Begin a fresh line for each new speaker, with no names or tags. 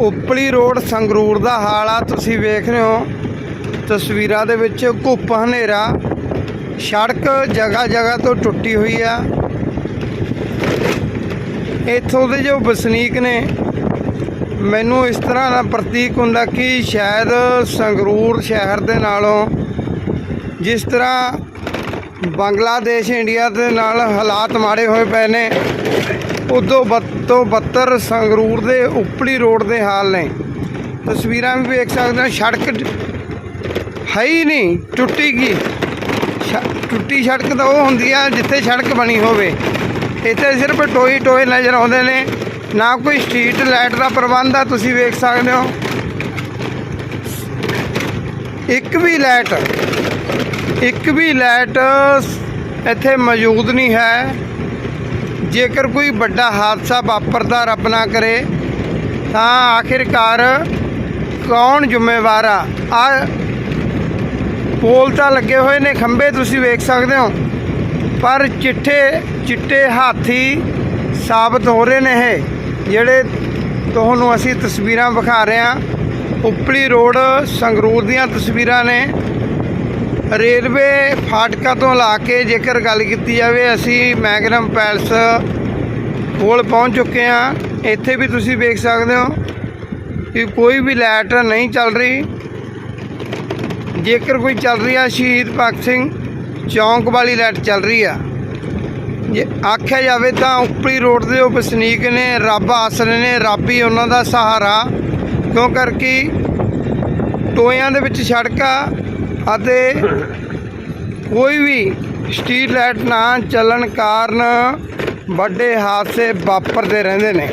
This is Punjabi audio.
ਉਪਲੀ ਰੋਡ ਸੰਗਰੂਰ ਦਾ ਹਾਲ ਆ, ਤੁਸੀਂ ਵੇਖ ਰਹੇ ਹੋ। ਤਸਵੀਰਾਂ ਦੇ ਵਿੱਚ ਘੁੱਪ ਹਨੇਰਾ, ਸੜਕ ਜਗ੍ਹਾ ਜਗ੍ਹਾ ਤੋਂ ਟੁੱਟੀ ਹੋਈ ਆ। ਇੱਥੋਂ ਦੇ ਜੋ ਵਸਨੀਕ ਨੇ, ਮੈਨੂੰ ਇਸ ਤਰ੍ਹਾਂ ਦਾ ਪ੍ਰਤੀਕ ਹੁੰਦਾ ਕਿ ਸ਼ਾਇਦ ਸੰਗਰੂਰ ਸ਼ਹਿਰ ਦੇ ਨਾਲੋਂ ਜਿਸ ਤਰ੍ਹਾਂ ਬੰਗਲਾਦੇਸ਼, ਇੰਡੀਆ ਦੇ ਨਾਲ ਹਾਲਾਤ ਮਾੜੇ ਹੋਏ ਪਏ ਨੇ ਉਦੋਂ ਵੱਧ ਤੋਂ ਬੱਤਰ ਸੰਗਰੂਰ ਦੇ ਉਪਲੀ ਰੋਡ ਦੇ ਹਾਲ ਨੇ। ਤਸਵੀਰਾਂ ਵੀ ਵੇਖ ਸਕਦੇ ਹੋ, ਸੜਕ ਹੈ ਹੀ ਨਹੀਂ, ਟੁੱਟੀ ਗਈ। ਟੁੱਟੀ ਸੜਕ ਤਾਂ ਉਹ ਹੁੰਦੀ ਆ ਜਿੱਥੇ ਸੜਕ ਬਣੀ ਹੋਵੇ। ਇੱਥੇ ਸਿਰਫ ਟੋਏ ਟੋਏ ਨਜ਼ਰ ਆਉਂਦੇ ਨੇ, ਨਾ ਕੋਈ ਸਟਰੀਟ ਲਾਈਟ ਦਾ ਪ੍ਰਬੰਧ ਆ, ਤੁਸੀਂ ਵੇਖ ਸਕਦੇ ਹੋ। ਇੱਕ ਵੀ ਲਾਈਟ, ਇੱਕ ਵੀ ਲਾਈਟ ਇੱਥੇ ਮੌਜੂਦ ਨਹੀਂ ਹੈ। ਜੇਕਰ ਕੋਈ ਵੱਡਾ ਹਾਦਸਾ ਵਾਪਰਦਾ ਰੱਬ ਨਾ ਕਰੇ, ਤਾਂ ਆਖਿਰਕਾਰ ਕੌਣ ਜ਼ਿੰਮੇਵਾਰ ਆ? ਆ ਪੋਲ ਤਾਂ ਲੱਗੇ ਹੋਏ ਨੇ, ਖੰਭੇ ਤੁਸੀਂ ਵੇਖ ਸਕਦੇ ਹੋ। ਪਰ ਚਿੱਟੇ ਚਿੱਟੇ ਹਾਥੀ ਸਾਬਤ ਹੋ ਰਹੇ ਨੇ ਇਹ, ਜਿਹੜੇ ਤੁਹਾਨੂੰ ਅਸੀਂ ਤਸਵੀਰਾਂ ਵਿਖਾ ਰਹੇ ਹਾਂ। ਉਪਲੀ ਰੋਡ ਸੰਗਰੂਰ ਦੀਆਂ ਤਸਵੀਰਾਂ ਨੇ। ਰੇਲਵੇ ਫਾਟਕਾ ਤੋਂ ਲਾ ਕੇ ਜੇਕਰ ਗੱਲ ਕੀਤੀ ਜਾਵੇ, ਅਸੀਂ ਮੈਗਨਮ ਪੈਲਸ ਕੋਲ ਪਹੁੰਚ ਚੁੱਕੇ ਹਾਂ। ਇੱਥੇ ਵੀ ਤੁਸੀਂ ਵੇਖ ਸਕਦੇ ਹੋ ਕਿ ਕੋਈ ਵੀ ਲਾਈਟ ਨਹੀਂ ਚੱਲ ਰਹੀ। ਜੇਕਰ ਕੋਈ ਚੱਲ ਰਹੀ ਆ, ਸ਼ਹੀਦ ਭਗਤ ਸਿੰਘ ਚੌਂਕ ਵਾਲੀ ਲਾਈਟ ਚੱਲ ਰਹੀ ਆ। ਜੇ ਆਖਿਆ ਜਾਵੇ ਤਾਂ ਉੱਪਰੀ ਰੋਡ ਦੇ ਉਹ ਵਸਨੀਕ ਨੇ, ਰੱਬ ਆਸਰੇ ਨੇ, ਰੱਬ ਹੀ ਉਹਨਾਂ ਦਾ ਸਹਾਰਾ। ਕਿਉਂ ਕਰਕੇ? ਟੋਇਆਂ ਦੇ ਵਿੱਚ ਸੜਕਾਂ ਅਤੇ ਕੋਈ ਵੀ ਸਟਰੀਟ ਲਾਈਟ ਨਾ ਚੱਲਣ ਕਾਰਨ ਵੱਡੇ ਹਾਦਸੇ ਵਾਪਰਦੇ ਰਹਿੰਦੇ ਨੇ।